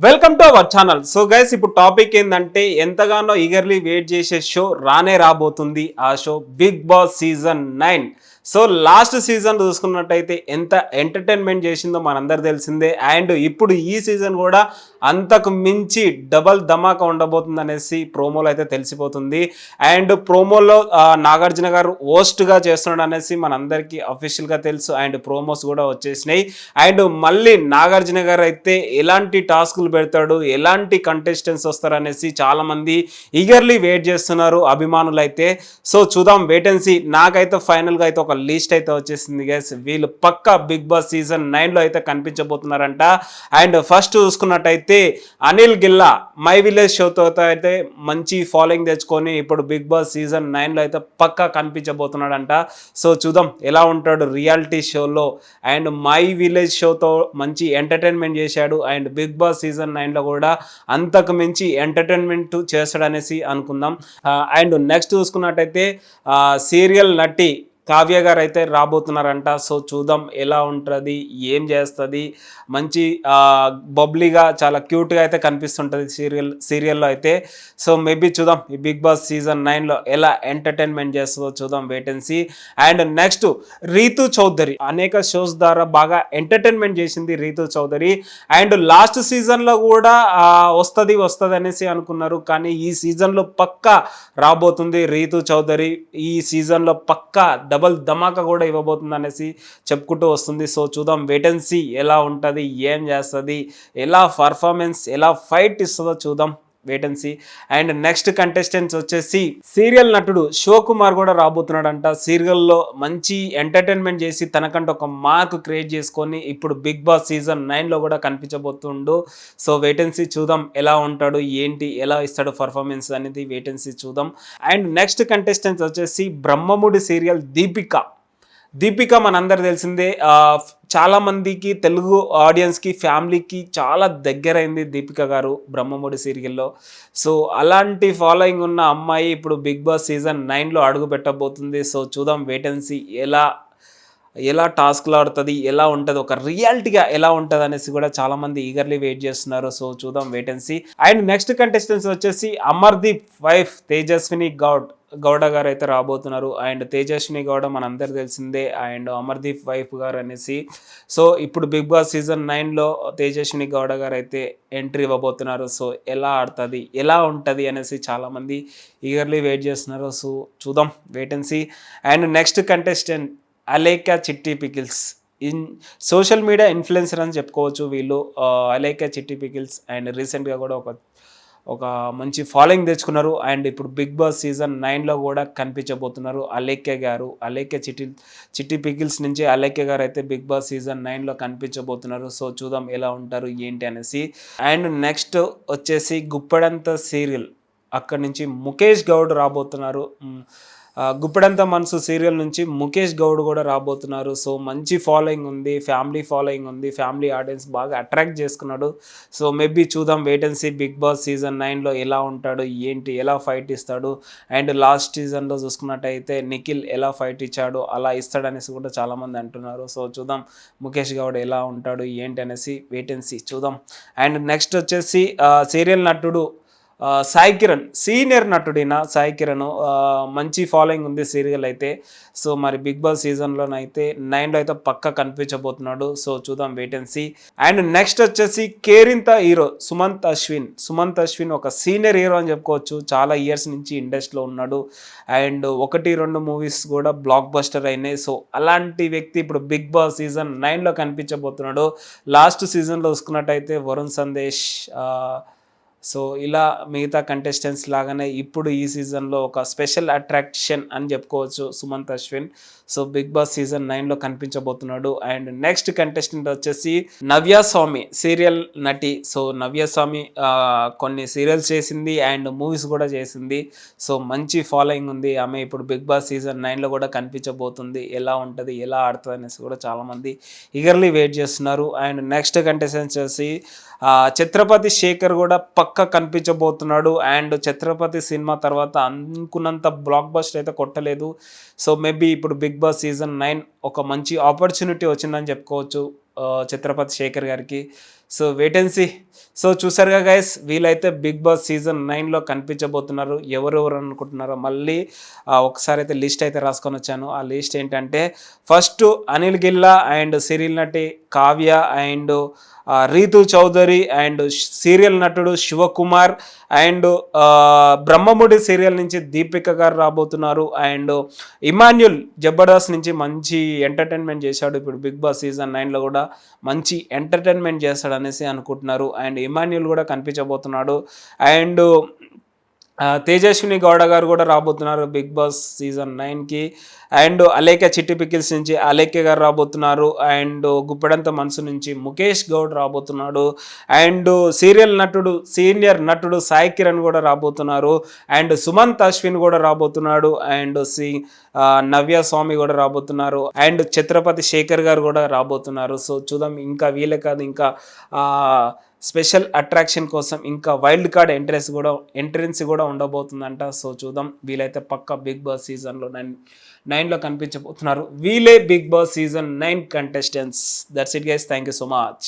Welcome to our channel so guys ఇప్పుడు topic ఏంటంటే ఎంతగానో ఈగర్లీ వెయిట్ చేసే షో రానే రాబోతుంది. ఆ show Bigg Boss season nine so last season చూసుకున్నట్టయితే ఎంత ఎంటర్టైన్మెంట్ చేసిందో మనందరు తెలిసిందే. అండ్ ఇప్పుడు ఈ సీజన్ కూడా అంతకు మించి డబల్ ధమాకా ఉండబోతుంది అనేసి ప్రోమోలో అయితే తెలిసిపోతుంది. అండ్ ప్రోమోలో నాగార్జున గారు హోస్ట్గా చేస్తున్నాడు అనేసి మనందరికీ అఫీషియల్గా తెలుసు. అండ్ ప్రోమోస్ కూడా వచ్చేసినాయి. అండ్ మళ్ళీ నాగార్జున గారు అయితే ఎలాంటి టాస్కులు పెడతాడు ఎలాంటి కంటెస్టెంట్స్ వస్తారు అనేసి చాలామంది ఈగర్లీ వెయిట్ చేస్తున్నారు అభిమానులు అయితే సో చూద్దాం వేటెన్సీ నాకైతే ఫైనల్గా అయితే ఒక లిస్ట్ అయితే వచ్చేసింది గైస్ వీళ్ళు పక్కా బిగ్ బాస్ సీజన్ నైన్లో అయితే కనిపించబోతున్నారంట. అండ్ ఫస్ట్ చూసుకున్నట్టయితే అనిల్ గిల్లా మై విలేజ్ షోతో అయితే మంచి ఫాలోయింగ్ తెచ్చుకొని ఇప్పుడు బిగ్ బాస్ సీజన్ నైన్లో అయితే పక్కా కనిపించబోతున్నాడంట. సో చూద్దాం ఎలా ఉంటాడు రియాలిటీ షోలో. అండ్ మై విలేజ్ షోతో మంచి ఎంటర్టైన్మెంట్ చేశాడు. అండ్ బిగ్ బాస్ సీజన్ నైన్లో కూడా అంతకు మించి ఎంటర్టైన్మెంట్ చేస్తాడనేసి అనుకుందాం. అండ్ నెక్స్ట్ చూసుకున్నట్టయితే సీరియల్ నటి కావ్య గారు అయితే రాబోతున్నారంట. సో చూద్దాం ఎలా ఉంటుంది ఏం చేస్తుంది. మంచి బబ్లీగా చాలా క్యూట్గా అయితే కనిపిస్తుంటుంది సీరియల్ సీరియల్లో అయితే. సో మేబీ చూద్దాం ఈ బిగ్ బాస్ సీజన్ నైన్లో ఎలా ఎంటర్టైన్మెంట్ చేస్తుందో చూద్దాం wait and see. And next Ritu Chaudhary. అనేక షోస్ ద్వారా బాగా ఎంటర్టైన్మెంట్ చేసింది రీతు చౌదరి. అండ్ లాస్ట్ సీజన్లో కూడా వస్తుంది వస్తుంది అనేసి అనుకున్నారు. కానీ ఈ సీజన్లో పక్కా రాబోతుంది రీతు చౌదరి. ఈ సీజన్లో పక్కా డబల్ ధమాకా కూడా ఇవ్వబోతుంది అనేసి చెప్పుకుంటూ వస్తుంది. సో చూద్దాం వేటెన్సీ ఎలా ఉంటుంది ఏం చేస్తుంది ఎలా పర్ఫార్మెన్స్ ఎలా ఫైట్ ఇస్తుందో చూద్దాం. Wait and see and next contestants వచ్చేసి సీరియల్ నటుడు శివకుమార్ కూడా రాబోతున్నాడంట. సీరియల్లో మంచి ఎంటర్టైన్మెంట్ చేసి తనకంటే ఒక మార్క్ క్రియేట్ చేసుకొని ఇప్పుడు బిగ్ బాస్ సీజన్ నైన్లో కూడా కనిపించబోతుండు. సో వేటెన్సీ చూద్దాం ఎలా ఉంటాడు ఏంటి ఎలా ఇస్తాడు పర్ఫార్మెన్స్ అనేది వేటెన్సీ చూద్దాం. అండ్ నెక్స్ట్ కంటెస్టెంట్స్ వచ్చేసి బ్రహ్మముడి సీరియల్ దీపిక. దీపిక మనందరు తెలిసిందే. చాలామందికి చాలా మందికి తెలుగు ఆడియన్స్కి ఫ్యామిలీకి చాలా దగ్గరైంది దీపిక గారు బ్రహ్మముడి సీరియల్లో. సో అలాంటి ఫాలోయింగ్ ఉన్న అమ్మాయి ఇప్పుడు బిగ్ బాస్ సీజన్ నైన్లో అడుగు పెట్టబోతుంది. సో చూద్దాం వేటెన్సీ ఎలా ఎలా టాస్క్లు ఆడుతుంది ఎలా ఉంటుంది ఒక రియాలిటీగా ఎలా ఉంటుంది అనేసి కూడా చాలా మంది ఈగర్లీ వెయిట్ చేస్తున్నారు. సో చూద్దాం వేటెన్సీ. అండ్ నెక్స్ట్ కంటెస్టెన్స్ వచ్చేసి అమర్దీప్ వైఫ్ తేజస్విని గౌడ్. గౌడ గారు అయితే రాబోతున్నారు. అండ్ తేజస్విని గౌడ మనందరు తెలిసిందే. అండ్ అమర్దీప్ వైఫ్ గారు అనేసి. సో ఇప్పుడు బిగ్ బాస్ సీజన్ నైన్లో తేజస్విని గౌడ గారు అయితే ఎంట్రీ ఇవ్వబోతున్నారు. సో ఎలా ఆడుతుంది ఎలా ఉంటుంది అనేసి చాలామంది ఈగర్లీ వెయిట్ చేస్తున్నారు. సో చూద్దాం wait and see and next contestant Alekhya Chitti pickles. In social media influencer అని చెప్పుకోవచ్చు వీళ్ళు. అలేకా చిట్టి పికిల్స్. అండ్ రీసెంట్గా కూడా ఒక ఒక మంచి ఫాలోయింగ్ తెచ్చుకున్నారు. అండ్ ఇప్పుడు బిగ్ బాస్ సీజన్ నైన్లో కూడా కనిపించబోతున్నారు. అలేఖ్య గారు అలేఖ్య చిట్టి చిట్టి పిగిల్స్ నుంచి అలేఖ్య గారు అయితే బిగ్ బాస్ సీజన్ నైన్లో కనిపించబోతున్నారు. సో చూద్దాం ఎలా ఉంటారు ఏంటి అనేసి. అండ్ నెక్స్ట్ వచ్చేసి గుప్పడంత సీరియల్. అక్కడి నుంచి ముఖేష్ గౌడ్ రాబోతున్నారు. గుప్పడంత మనసు సీరియల్ నుంచి ముఖేష్ గౌడ్ కూడా రాబోతున్నారు. సో మంచి ఫాలోయింగ్ ఉంది ఫ్యామిలీ ఫాలోయింగ్ ఉంది ఫ్యామిలీ ఆడియన్స్ బాగా అట్రాక్ట్ చేసుకున్నాడు. సో మేబీ చూద్దాం వేటెన్సీ బిగ్ బాస్ సీజన్ నైన్లో ఎలా ఉంటాడు ఏంటి ఎలా ఫైట్ ఇస్తాడు అండ్ లాస్ట్ సీజన్లో చూసుకున్నట్టయితే నిఖిల్ ఎలా ఫైట్ ఇచ్చాడు అలా ఇస్తాడనేసి కూడా చాలామంది అంటున్నారు. సో చూద్దాం ముఖేష్ గౌడ్ ఎలా ఉంటాడు ఏంటి అనేసి వేటెన్సీ చూద్దాం. అండ్ నెక్స్ట్ వచ్చేసి సీరియల్ నటుడు సాయి కిరణ్ సీనియర్ నటుడిన సాయి కిరణ్ మంచి ఫాలోయింగ్ ఉంది సీరియల్ అయితే. సో మరి బిగ్ బాస్ సీజన్లోనైతే నైన్లో అయితే పక్క కనిపించబోతున్నాడు. సో చూద్దాం wait and see and next వచ్చేసి కేరింత హీరో సుమంత్ అశ్విన్. సుమంత్ అశ్విన్ ఒక సీనియర్ హీరో అని చెప్పుకోవచ్చు. చాలా ఇయర్స్ నుంచి ఇండస్ట్రీలో ఉన్నాడు. అండ్ ఒకటి రెండు మూవీస్ కూడా బ్లాక్ బస్టర్ అయినాయి. సో అలాంటి వ్యక్తి ఇప్పుడు బిగ్ బాస్ సీజన్ నైన్లో కనిపించబోతున్నాడు. లాస్ట్ సీజన్లో చూసుకున్నట్టయితే వరుణ్ సందేశ్ సో ఇలా మిగతా కంటెస్టెంట్స్ లాగానే ఇప్పుడు ఈ సీజన్లో ఒక స్పెషల్ అట్రాక్షన్ అని చెప్పుకోవచ్చు Sumanth Ashwin. So Bigg Boss season నైన్లో కనిపించబోతున్నాడు. అండ్ నెక్స్ట్ కంటెస్టెంట్ వచ్చేసి నవ్య స్వామి సీరియల్ నటి. సో నవ్య స్వామి కొన్ని సీరియల్స్ చేసింది అండ్ మూవీస్ కూడా చేసింది. సో మంచి ఫాలోయింగ్ ఉంది. ఆమె ఇప్పుడు బిగ్ బాస్ సీజన్ నైన్లో కూడా కనిపించబోతుంది. ఎలా ఉంటుంది ఎలా ఆడుతుంది అనేసి కూడా చాలామంది ఈగర్లీ వెయిట్ చేస్తున్నారు. అండ్ నెక్స్ట్ కంటెస్టెంట్ వచ్చేసి ఛత్రపతి శేఖర్ కూడా పక్క పక్క కనిపించబోతున్నాడు అండ్ ఛత్రపతి సినిమా తర్వాత అనుకున్నంత బ్లాక్ బస్టర్ అయితే కొట్టలేదు. సో మేబీ ఇప్పుడు బిగ్ బాస్ సీజన్ నైన్ ఒక మంచి ఆపర్చునిటీ వచ్చిందని చెప్పుకోవచ్చు ఛత్రపతి శేఖర్ గారికి. సో వేటెన్సీ సో చూసారుగా గైస్ వీలైతే బిగ్ బాస్ సీజన్ నైన్లో కనిపించబోతున్నారు. ఎవరెవరు అనుకుంటున్నారో మళ్ళీ ఒకసారి అయితే లిస్ట్ అయితే రాసుకొని వచ్చాను. ఆ లిస్ట్ ఏంటంటే first Anil Gilla and Cyril నటి Kavya and Ritu Chowdary and serial నటుడు శివకుమార్ అండ్ బ్రహ్మముడి సీరియల్ నుంచి దీపిక గారు రాబోతున్నారు. అండ్ ఇమాన్యుల్ జబర్దస్త్ నుంచి మంచి ఎంటర్టైన్మెంట్ చేశాడు. ఇప్పుడు బిగ్ బాస్ సీజన్ నైన్లో కూడా మంచి ఎంటర్టైన్మెంట్ చేస్తాడు అనేసి అనుకుంటున్నారు. అండ్ ఇమాన్యుల్ కూడా కనిపించబోతున్నాడు. అండ్ తేజస్విని గౌడ గారు కూడా రాబోతున్నారు బిగ్ బాస్ సీజన్ నైన్కి. అండ్ అలేఖ్య చిట్టి పికిల్స్ నుంచి అలేఖ్య గారు రాబోతున్నారు. అండ్ గుప్పెడంత మనసు నుంచి ముఖేష్ గౌడ్ రాబోతున్నాడు. అండ్ సీరియల్ నటుడు సీనియర్ నటుడు సాయి కిరణ్ కూడా రాబోతున్నారు. అండ్ సుమంత్ అశ్విన్ కూడా రాబోతున్నాడు. అండ్ సి నవ్య స్వామి కూడా రాబోతున్నారు. అండ్ ఛత్రపతి శేఖర్ గారు కూడా రాబోతున్నారు. సో చూద్దాం ఇంకా వీలే కాదు ఇంకా స్పెషల్ అట్రాక్షన్ కోసం ఇంకా వైల్డ్ కార్డ్ ఎంట్రెన్స్ కూడా ఎంట్రెన్స్ కూడా ఉండబోతుందంట. సో చూద్దాం. వీలైతే పక్క బిగ్ బాస్ సీజన్లో నైన్ నైన్లో కనిపించబోతున్నారు. వీలే Bigg Boss season nine contestants. That's it guys thank you so much